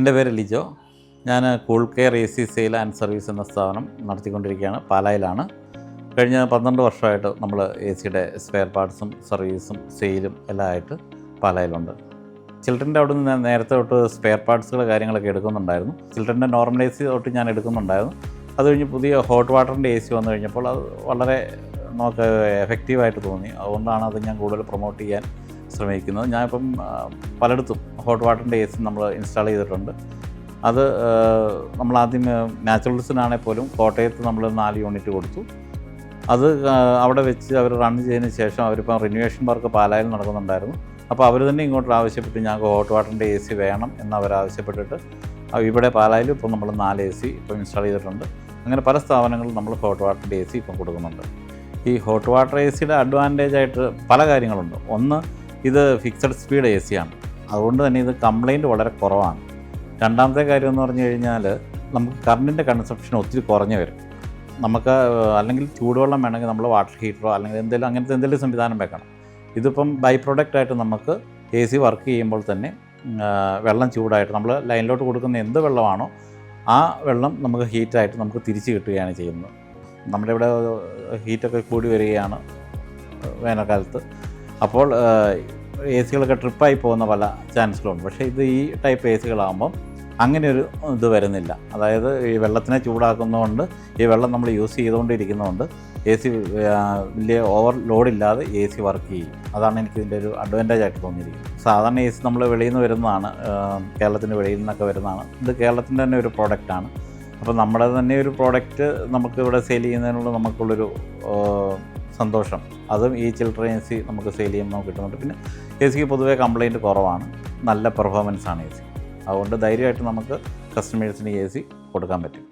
എന്റെ പേര് ലിജോ. ഞാൻ cool care A C sale and service എന്ന സ്ഥാപനം നടത്തിക്കൊണ്ടിരിക്കുകയാണ് പാലായിലാണ്. കഴിഞ്ഞ പന്ത്രണ്ട് വർഷമായിട്ട് നമ്മൾ എ സിയുടെ സ്പെയർ പാർട്സും സർവീസും സെയിലും എല്ലാം ആയിട്ട് പാലായിലുണ്ട്. ചിൽഡ്രന്റെ അവിടെ നിന്ന് ഞാൻ നേരത്തെ തൊട്ട് സ്പെയർ പാർട്സുകൾ കാര്യങ്ങളൊക്കെ എടുക്കുന്നുണ്ടായിരുന്നു. ചിൽഡ്രന്റെ നോർമൽ എ സി തൊട്ട് ഞാൻ എടുക്കുന്നുണ്ടായിരുന്നു. അത് കഴിഞ്ഞ് പുതിയ ഹോട്ട് വാട്ടറിന്റെ എ സി വന്നു കഴിഞ്ഞപ്പോൾ അത് വളരെ നമുക്ക് എഫക്റ്റീവായിട്ട് തോന്നി. അതുകൊണ്ടാണ് അത് ഞാൻ കൂടുതൽ പ്രൊമോട്ട് ചെയ്യാൻ ശ്രമിക്കുന്നത്. ഞാനിപ്പം പലയിടത്തും ഹോട്ട് വാട്ടറിന്റെ എ സി നമ്മൾ ഇൻസ്റ്റാൾ ചെയ്തിട്ടുണ്ട്. അത് നമ്മൾ ആദ്യം നാച്ചുറൽസിനാണെങ്കിൽ പോലും കോട്ടയത്ത് നമ്മൾ നാല് യൂണിറ്റ് കൊടുത്തു. അത് അവിടെ വെച്ച് അവർ റൺ ചെയ്തതിന് ശേഷം അവരിപ്പം റിന്യൂവേഷൻ വർക്ക് പാലായിൽ നടക്കുന്നുണ്ടായിരുന്നു. അപ്പോൾ അവർ തന്നെ ഇങ്ങോട്ട് ആവശ്യപ്പെട്ട് ഞങ്ങൾക്ക് ഹോട്ട് വാട്ടറിന്റെ എ സി വേണം എന്ന് അവർ ആവശ്യപ്പെട്ടിട്ട് ഇവിടെ പാലായിൽ ഇപ്പം നമ്മൾ നാല് എ സി ഇപ്പം ഇൻസ്റ്റാൾ ചെയ്തിട്ടുണ്ട്. അങ്ങനെ പല സ്ഥാപനങ്ങളും നമ്മൾ ഹോട്ട് വാട്ടറിന്റെ എ സി ഇപ്പം കൊടുക്കുന്നുണ്ട്. ഈ ഹോട്ട് വാട്ടർ എ സിയുടെ അഡ്വാന്റേജ് ആയിട്ട് പല കാര്യങ്ങളുണ്ട്. ഒന്ന് ഇത് ഫിക്സഡ് സ്പീഡ് എ സി ആണ്. അതുകൊണ്ട് തന്നെ ഇത് കംപ്ലൈന്റ് വളരെ കുറവാണ്. രണ്ടാമത്തെ കാര്യം എന്ന് പറഞ്ഞു കഴിഞ്ഞാൽ നമുക്ക് കറണ്ടിന്റെ കൺസപ്ഷൻ ഒത്തിരി കുറഞ്ഞു വരും. നമുക്ക് അല്ലെങ്കിൽ ചൂടുവെള്ളം വേണമെങ്കിൽ നമ്മൾ വാട്ടർ ഹീറ്ററോ അല്ലെങ്കിൽ എന്തെങ്കിലും അങ്ങനത്തെ എന്തെങ്കിലും സംവിധാനം വെക്കണം. ഇതിപ്പം ബൈ പ്രൊഡക്റ്റ് ആയിട്ട് നമുക്ക് എ സി വർക്ക് ചെയ്യുമ്പോൾ തന്നെ വെള്ളം ചൂടായിട്ട് നമ്മൾ ലൈനിലോട്ട് കൊടുക്കുന്ന എന്ത് വെള്ളമാണോ ആ വെള്ളം നമുക്ക് ഹീറ്റായിട്ട് നമുക്ക് തിരിച്ച് കിട്ടുകയാണ് ചെയ്യുന്നത്. നമ്മുടെ ഇവിടെ ഹീറ്റൊക്കെ കൂടി വരികയാണ് വേനൽക്കാലത്ത്. അപ്പോൾ എ സികളൊക്കെ ട്രിപ്പായി പോകുന്ന പല ചാൻസുകളുണ്ട്. പക്ഷേ ഇത് ഈ ടൈപ്പ് എ സികളാകുമ്പം അങ്ങനെ ഒരു ഇത് വരുന്നില്ല. അതായത് ഈ വെള്ളത്തിനെ ചൂടാക്കുന്നതുകൊണ്ട് ഈ വെള്ളം നമ്മൾ യൂസ് ചെയ്തുകൊണ്ടിരിക്കുന്നതുകൊണ്ട് എ സി വലിയ ഓവർ ലോഡില്ലാതെ എ സി വർക്ക് ചെയ്യും. അതാണ് എനിക്ക് ഇതിന്റെ ഒരു അഡ്വാന്റേജ് ആയിട്ട് തോന്നിയിരിക്കുന്നത്. സാധാരണ എ സി നമ്മൾ വെളിയിൽ നിന്ന് വരുന്നതാണ് കേരളത്തിന്റെ വെളിയിൽ നിന്നൊക്കെ വരുന്നതാണ്. ഇത് കേരളത്തിന്റെ തന്നെ ഒരു പ്രോഡക്റ്റാണ്. അപ്പോൾ നമ്മുടെ തന്നെ ഒരു പ്രോഡക്റ്റ് നമുക്ക് ഇവിടെ സെയിൽ ചെയ്യുന്നതിനുള്ള നമുക്കുള്ളൊരു സന്തോഷം. അതും ഈ ചിൽഡ്രൻ എ സി നമുക്ക് സെയിൽ ചെയ്യുമ്പോൾ കിട്ടുന്നുണ്ട്. പിന്നെ എ സിക്ക് പൊതുവേ കംപ്ലൈന്റ് കുറവാണ്. നല്ല പെർഫോമൻസ് ആണ് എ സി. അതുകൊണ്ട് ധൈര്യമായിട്ട് നമുക്ക് കസ്റ്റമേഴ്സിന് എ സി കൊടുക്കാൻ പറ്റും.